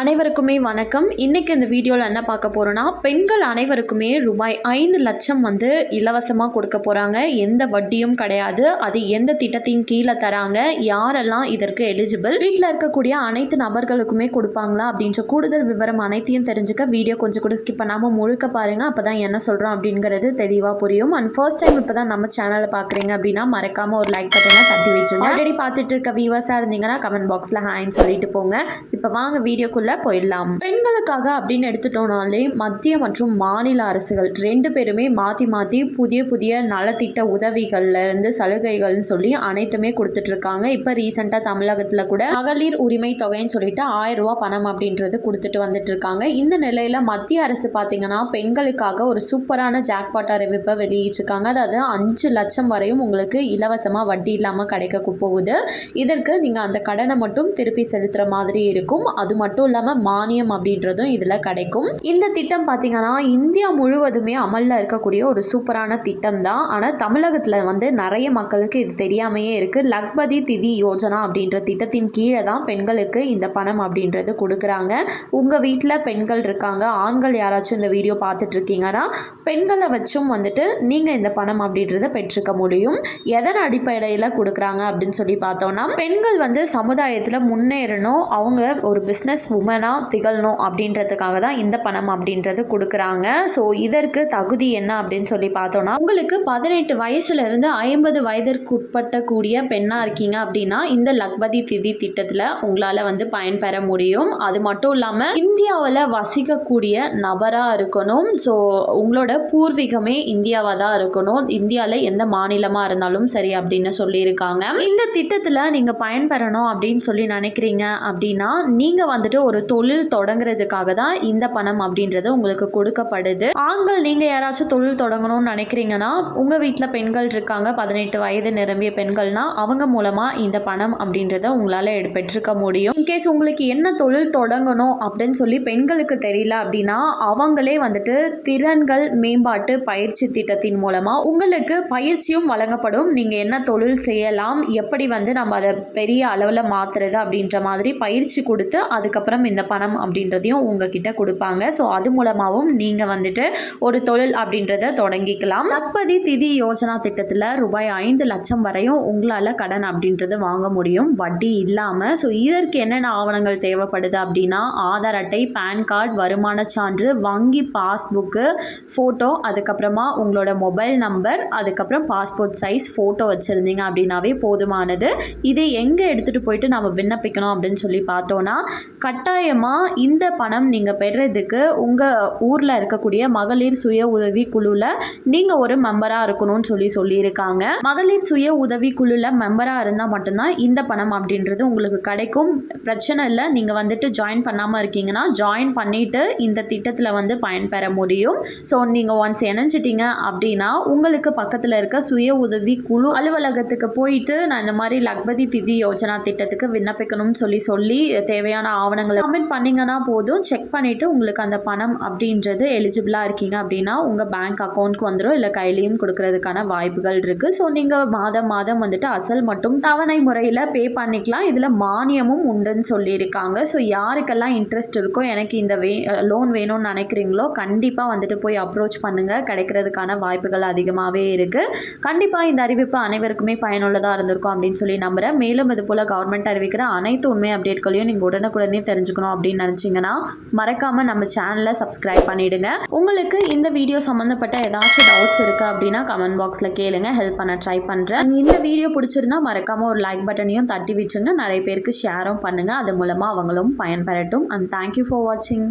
அனைவருக்குமே வணக்கம். இன்றைக்கி இந்த வீடியோவில் என்ன பார்க்க போகிறோன்னா பெண்கள் அனைவருக்குமே ரூபாய் ஐந்து லட்சம் வந்து இலவசமாக கொடுக்க போகிறாங்க எந்த வட்டியும் கிடையாது. அது எந்த திட்டத்தின் கீழே தராங்க? யாரெல்லாம் இதற்கு எலிஜிபிள் வீட்டில் இருக்கக்கூடிய அனைத்து நபர்களுக்குமே கொடுப்பாங்களா? அப்படின்ற கூடுதல் விவரம் அனைத்தையும் தெரிஞ்சுக்க வீடியோ கொஞ்சம் கூட ஸ்கிப் பண்ணாமல் முழுக்க பாருங்கள் அப்போ தான் என்ன சொல்கிறோம் அப்படிங்கிறது தெளிவாக புரியும். அண்ட் ஃபர்ஸ்ட் டைம் இப்போ தான் நம்ம சேனலை பார்க்குறீங்க அப்படின்னா மறக்காமல் ஒரு லைக் பட்டனை தட்டி வச்சுருங்க. ஆல்ரெடி பார்த்துட்டு இருக்க வியூவர்ஸாக இருந்தீங்கன்னா கமெண்ட் பாக்ஸில் ஹாய்ன்னு சொல்லிட்டு போங்க. இப்போ வாங்க வீடியோக்குள்ளே போயிடலாம். பெண்களுக்காக அப்படின்னு எடுத்துட்டோம்னாலே மத்திய மற்றும் மாநில அரசுகள் ரெண்டு பேருமே மாற்றி மாற்றி புதிய புதிய நலத்திட்ட உதவிகள்ல இருந்து சலுகைகள்னு சொல்லி அனைத்துமே கொடுத்துட்டு இருக்காங்க. இப்போ ரீசெண்டாக தமிழகத்தில் கூட மகளிர் உரிமை தொகைன்னு சொல்லிட்டு ஆயிரம் ரூபாய் பணம் அப்படின்றது கொடுத்துட்டு வந்துட்டு இருக்காங்க. இந்த நிலையில் மத்திய அரசு பார்த்தீங்கன்னா பெண்களுக்காக ஒரு சூப்பரான ஜாக்பாட் அறிவிப்பை வெளியிட்டிருக்காங்க அதாவது அஞ்சு லட்சம் வரையும் உங்களுக்கு இலவசமாக வட்டி இல்லாமல் கிடைக்க போகுது. இதற்கு நீங்கள் அந்த கடனை மட்டும் திருப்பி செலுத்துகிற மாதிரி இருக்கும். அது மட்டும் இல்லாமல் மானியம் அப்படின்றதும் இதில் கிடைக்கும். இந்த திட்டம் பார்த்தீங்கன்னா இந்தியா முழுவதுமே அமலில் இருக்கக்கூடிய ஒரு சூப்பரான திட்டம் தான். ஆனால் தமிழகத்தில் வந்து நிறைய மக்களுக்கு இது தெரியாமையே இருக்குது லக்பதி திதி யோஜனா அப்படின்ற திட்டத்தின் கீழே தான் பெண்களுக்கு இந்த பணம் அப்படின்றது கொடுக்குறாங்க. உங்கள் வீட்டில் பெண்கள் இருக்காங்க ஆண்கள் யாராச்சும் இந்த வீடியோ பார்த்துட்டு இருக்கீங்கன்னா பெண்களை வச்சும் வந்துட்டு நீங்கள் இந்த பணம் அப்படின்றத பெற்றுக்க முடியும். எதன் அடிப்படையில் கொடுக்குறாங்க அப்படின்னு சொல்லி பார்த்தோம்னா பெண்கள் வந்து சமுதாயத்தில் முன்னேறணும். அவங்க ஒரு பிஸ்னஸ் உமனாக திகழணும் அப்படின்றதுக்காக தான் இந்த பணம் அப்படின்றது கொடுக்குறாங்க. ஸோ இதற்கு தகுதி என்ன அப்படின்னு சொல்லி பார்த்தோம்னா உங்களுக்கு பதினெட்டு வயசுலேருந்து ஐம்பது வயதிற்கு உட்பட்ட கூடிய பெண்ணாக இருக்கீங்க அப்படின்னா இந்த லக்பதி திதி திட்டத்தில் உங்களால் வந்து பயன்பெற முடியும். அது மட்டும் இல்லாமல் இந்தியாவில் வசிக்கக்கூடிய நபராக இருக்கணும். ஸோ உங்களோட பூர்வீகமே இந்தியாவாக தான் இருக்கணும். இந்தியாவில் எந்த மாநிலமாக இருந்தாலும் சரி அப்படின்னு சொல்லியிருக்காங்க. இந்த திட்டத்தில் நீங்கள் பயன்பெறணும் அப்படின்னு சொல்லி நினைக்கிறீங்க அப்படின்னா நீங்கள் வந்துட்டு ஒரு தொழில் தொடங்குறதுக்காக தான் இந்த பணம் அப்படின்றது உங்களுக்கு கொடுக்கப்படுது. ஆண்கள் நீங்கள் யாராச்சும் தொழில் தொடங்கணும்னு நினைக்கிறீங்கன்னா உங்கள் வீட்டில் பெண்கள் இருக்காங்க பதினெட்டு வயது நிரம்பிய பெண்கள்னா அவங்க மூலமாக இந்த பணம் அப்படின்றத உங்களால் பெற்றுக்க முடியும். இன்கேஸ் உங்களுக்கு என்ன தொழில் தொடங்கணும் அப்படின்னு சொல்லி பெண்களுக்கு தெரியல அப்படின்னா அவங்களே வந்துட்டு திறன்கள் மேம்பாட்டு பயிற்சி திட்டத்தின் மூலமாக உங்களுக்கு பயிற்சியும் வழங்கப்படும். நீங்கள் என்ன தொழில் செய்யலாம் எப்படி வந்து நம்ம அதை பெரிய அளவில் மாற்றுறது அப்படின்ற மாதிரி பயிற்சி கொடுத்து அதுக்கப்புறம் இந்த பணம் அப்படின்றதையும் உங்ககிட்ட கொடுப்பாங்க. ஸோ அது மூலமாகவும் நீங்கள் வந்துட்டு ஒரு தொழில் அப்படின்றத தொடங்கிக்கலாம். லக்பதி திதி யோஜனா திட்டத்தில் ரூபாய் ஐந்து லட்சம் வரையும் உங்களால் கடன் அப்படின்றது வாங்க முடியும். வட்டி இல்லாமல் ஸோ இதற்கு என்னென்ன ஆவணங்கள் தேவைப்படுது அப்படின்னா ஆதார் அட்டை பேன் கார்டு வருமான சான்று வங்கி பாஸ்புக்கு ஃபோட்டோ அதுக்கப்புறமா உங்களோட மொபைல் நம்பர் அதுக்கப்புறம் பாஸ்போர்ட் சைஸ் ஃபோட்டோ வச்சுருந்தீங்க அப்படின்னாவே போதுமானது. இதை எங்கே எடுத்துகிட்டு போயிட்டு நம்ம விண்ணப்பிக்கணும் அப்படின்னு சொல்லி பார்த்தோன்னா கட் கட்டாயமாக இந்த பணம் நீங்கள் பெறுறதுக்கு உங்கள் ஊரில் இருக்கக்கூடிய மகளிர் சுய உதவி குழுவில் நீங்கள் ஒரு மெம்பராக இருக்கணும்னு சொல்லி சொல்லியிருக்காங்க. மகளிர் சுய உதவி குழுவில் மெம்பராக இருந்தால் மட்டும்தான் இந்த பணம் அப்படின்றது உங்களுக்கு கிடைக்கும். பிரச்சனை இல்லை. நீங்கள் வந்துட்டு ஜாயின் பண்ணாமல் இருக்கீங்கன்னா ஜாயின் பண்ணிவிட்டு இந்த திட்டத்தில் வந்து பயன்பெற முடியும். ஸோ நீங்கள் ஒன்ஸ் இணைஞ்சிட்டீங்க அப்படின்னா உங்களுக்கு பக்கத்தில் இருக்க சுய உதவி குழு அலுவலகத்துக்கு போயிட்டு நான் இந்த மாதிரி லக்பதி திதி யோஜனா திட்டத்துக்கு விண்ணப்பிக்கணும்னு சொல்லி சொல்லி தேவையான ஆவணங்கள் சப்மிட் பண்ணீங்கன்னா போதும். செக் பண்ணிவிட்டு உங்களுக்கு அந்த பணம் அப்படின்றது எலிஜிபிளாக இருக்கீங்க அப்படின்னா உங்கள் பேங்க் அக்கௌண்ட்க்கு வந்துடும் இல்லை கையிலையும் கொடுக்கறதுக்கான வாய்ப்புகள் இருக்குது ஸோ நீங்கள் மாதம் மாதம் வந்துட்டு அசல் மட்டும் தவணை முறையில் பே பண்ணிக்கலாம். இதில் மானியமும் உண்டுன்னு சொல்லியிருக்காங்க. ஸோ யாருக்கெல்லாம் இன்ட்ரெஸ்ட் இருக்கோ எனக்கு இந்த வே லோன் வேணும்னு நினைக்கிறீங்களோ கண்டிப்பாக வந்துட்டு போய் அப்ரோச் பண்ணுங்கள் கிடைக்கிறதுக்கான வாய்ப்புகள் அதிகமாகவே இருக்குது கண்டிப்பாக இந்த அறிவிப்பு அனைவருக்குமே பயனுள்ளதாக இருந்திருக்கும் அப்படின்னு சொல்லி நம்புகிறேன் மேலும் இது போல் கவர்மெண்ட் அறிவிக்கிற அனைத்து உண்மை அப்டேட்களையும் நீங்கள் உடனுக்குடனே தெரிஞ்சுக்கணும் அப்படின்னு நினச்சிங்கன்னா மறக்காமல் நம்ம சேனலை சப்ஸ்கிரைப் பண்ணிவிடுங்க உங்களுக்கு இந்த வீடியோ சம்மந்தப்பட்ட ஏதாச்சும் டவுட்ஸ் இருக்குது அப்படின்னா கமெண்ட் பாக்ஸில் கேளுங்க. ஹெல்ப் பண்ண ட்ரை பண்ணுறேன் இந்த வீடியோ பிடிச்சிருந்தா மறக்காமல் ஒரு லைக் பட்டனையும் தட்டி விட்டுருங்க நிறைய பேருக்கு ஷேரும் பண்ணுங்கள் அது மூலமாக அவங்களும் பயன்பெறட்டும். அண்ட் தேங்க்யூ ஃபார் வாட்சிங்